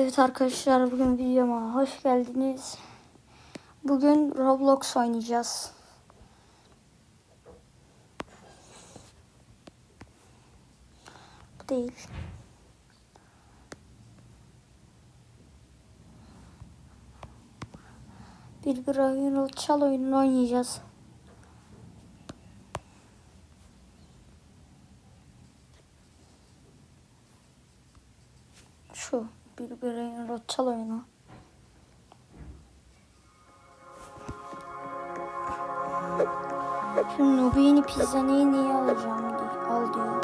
Evet arkadaşlar bugün videoma hoş geldiniz. Bugün Roblox oynayacağız. Bu değil. Bir bir oyun çal oyununu oynayacağız. Şu bir bir oyun çal oyunu. Şu Nubini pizzanıyı niye alacağım diye al diyor.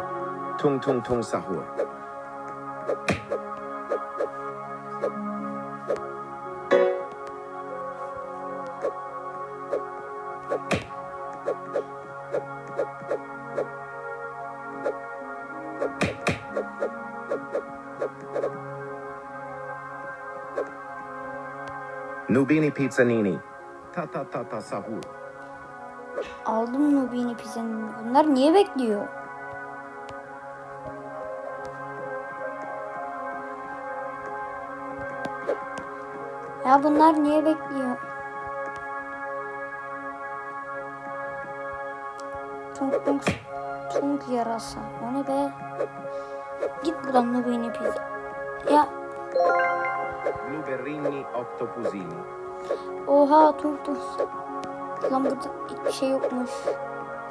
Tung tung tung sahur. Nubini pizzanini. Ta ta ta ta sahur. Aldım Nubini pizzanını. Bunlar niye bekliyor? Ya bunlar niye bekliyor? Tung tung tung yarasa. O ne be? Git buradan Nubini pizza. Ya Blueberrini octopusini. oha tung. Lan burada hiçbir şey yokmuş.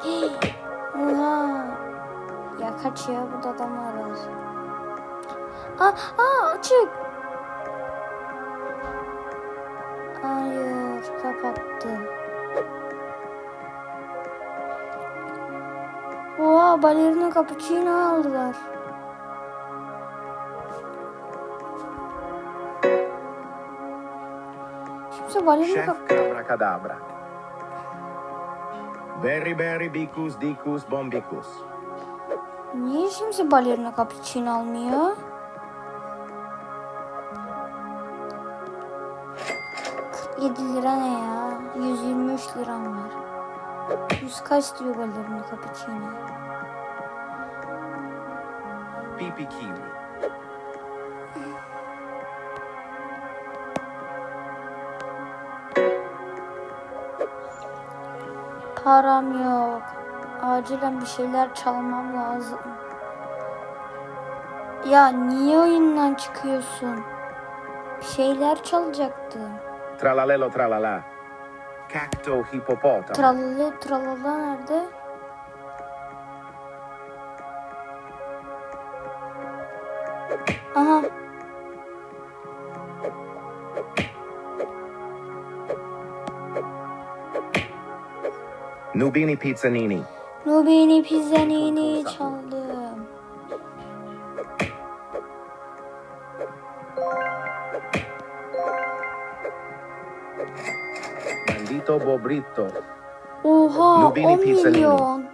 Oha. Ya kaç ya burada adamlar var. Aa, aa açık. Hayır kapattı. Oha balerina cappuccino aldılar. Balerina cap Chef Abracadabra. Berry berry bicus dicus bombicus. Niye kimse balerina cappuccino almıyor? Yedi lira ne ya? 123 liram var. 100 kaç diyor balerina cappuccino? Pipi kiwi. Param yok. Acilen bir şeyler çalmam lazım. Ya niye oyundan çıkıyorsun? Bir şeyler çalacaktım. Tralalelo tralala. Cacto hippopotamo. Tralala tralala nerede? Aha. Nubini pizzanini. Nubini pizzanini çaldım. Bandito bobrito. Oha Nubini 10 pizzanini. milyon.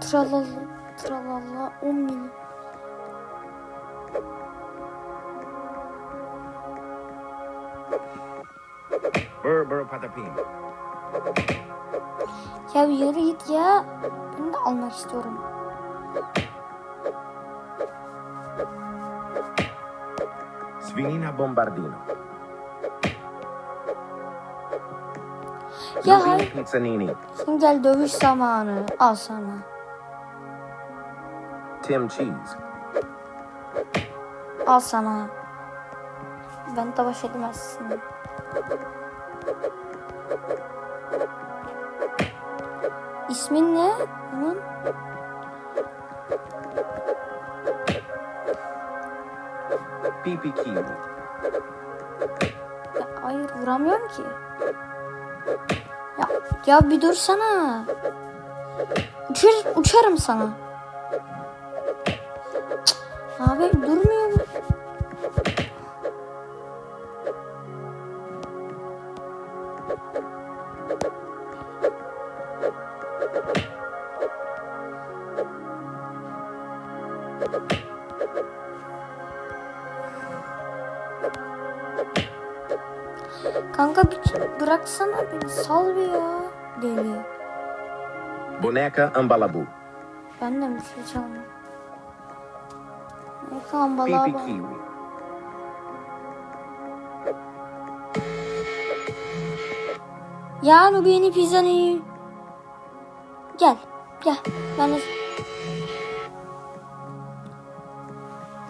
Tralala tralala 10 milyon. Burr patapim. Ya yürü git ya. Ben de almak istiyorum. Svinina bombardino. Ya hayır. Şimdi gel dövüş zamanı. Al sana. Tim cheese. Al sana. Ben de baş edemezsin. İsmin ne? Bunun? Kiwi. Ya, hayır vuramıyorum ki. Ya, ya bir dursana. Uçar, uçarım sana. Cık, Abi durmuyor Kanka bir bıraksana beni sal bir ya. Deli. Boneca Ambalabu. Ben de bir şey çalmam. Boneca Ambalabu. Pipi Kiwi. Ya Nubi'nin pizzanı. Gel. Gel. Ben de...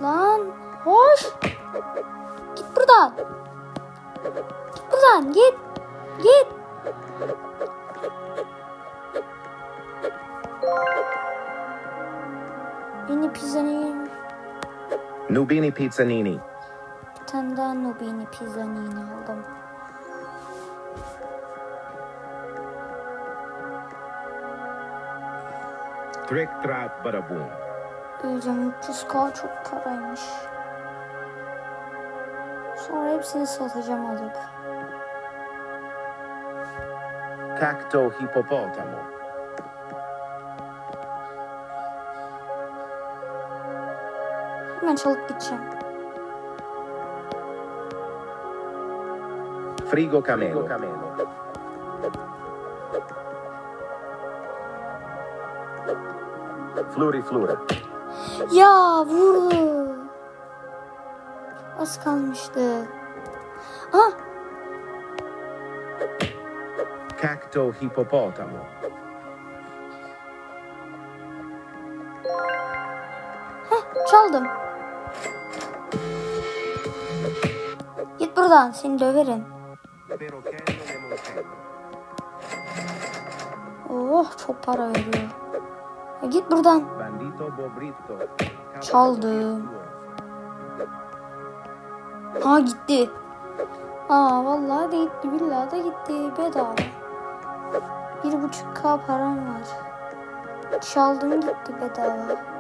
Lan. Hoş. Git buradan. Buradan. Git. Git. Beni pizzanı. Nubini Pizzanini. Bir tane daha Nubini pizzanı aldım. Trick Trap Badaboom. Öleceğim 300k çok paraymış. Sonra hepsini satacağım alıp. Cacto Hippopotamo. Hemen çalıp gideceğim. Frigo Camelo. Fluri Flura. Ya vurdu. Az kalmıştı. Ah Cacto Hippopotamo. çaldım. Git buradan seni döverim. Oh çok para veriyor. Ya git buradan. Çaldım. Ha gitti. Aa vallahi de gitti. Billahi de gitti. Bedava. Bir buçuk k param var. Çaldım gitti bedava.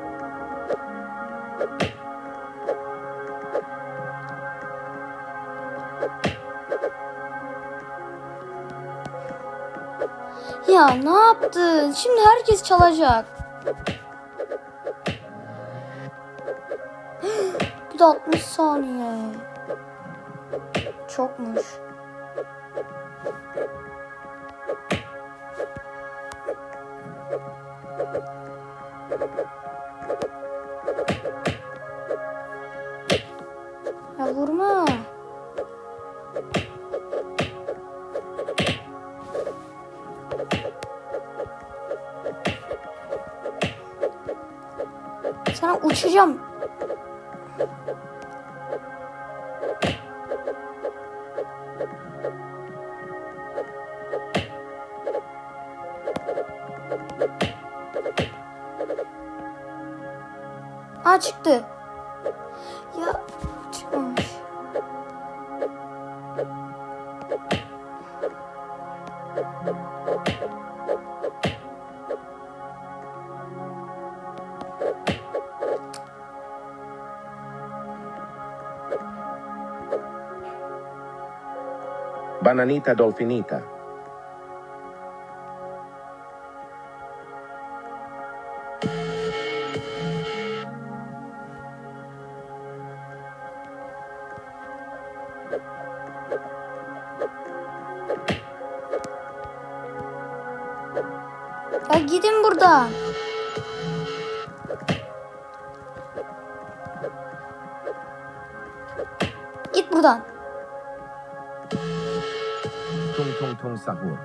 Ya ne yaptın? Şimdi herkes çalacak. Bir de 60 saniye. Çokmuş. Ya vurma. Sana uçacağım. Çıktı. Ya çıkmamış. Bananita Dolfinita. Ya gidin buradan. Git buradan. Tung Tung Tung Sahur.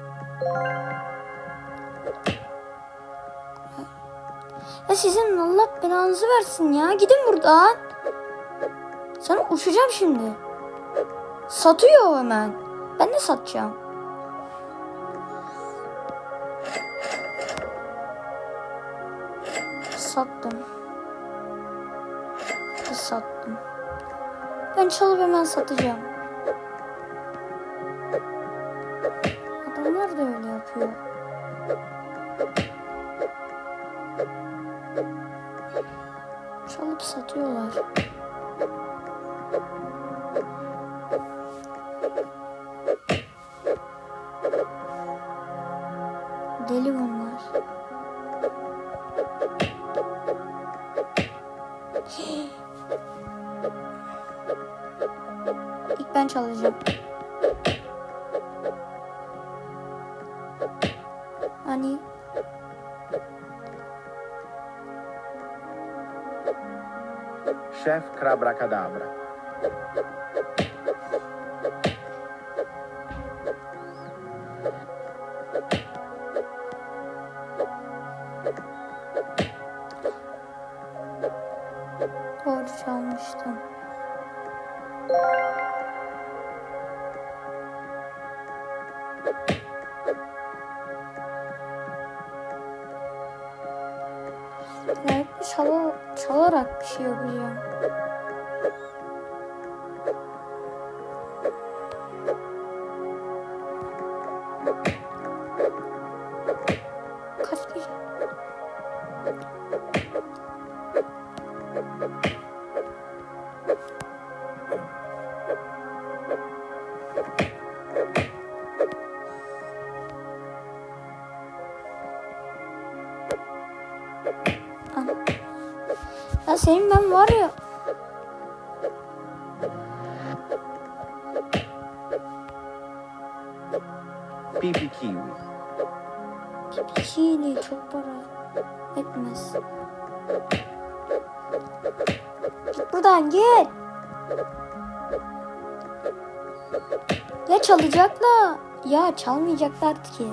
Ya sizin Allah belanızı versin ya. Gidin buradan. Sana uçacağım şimdi. Satıyor hemen. Ben de satacağım. Sattım. Bir sattım. Ben çalıp hemen satacağım. Adamlar da öyle yapıyor. Çalıp satıyorlar. Deli bunlar. İlk ben çalacağım. Hani Chef Crabracadabra. Doğru Çalarak bir şey yapacağım. Senin ben var ya. Pee kiwi. Bikini çok para etmez. Git buradan git. Ya çalacaklar. Ya çalmayacaklar ki.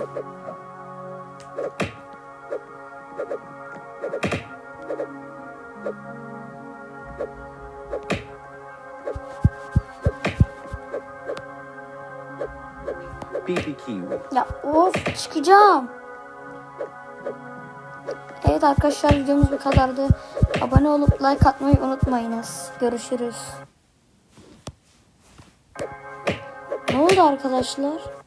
Kiwi. Ya of çıkacağım. Evet arkadaşlar videomuz bu kadardı. Abone olup like atmayı unutmayınız. Görüşürüz. Ne oldu arkadaşlar?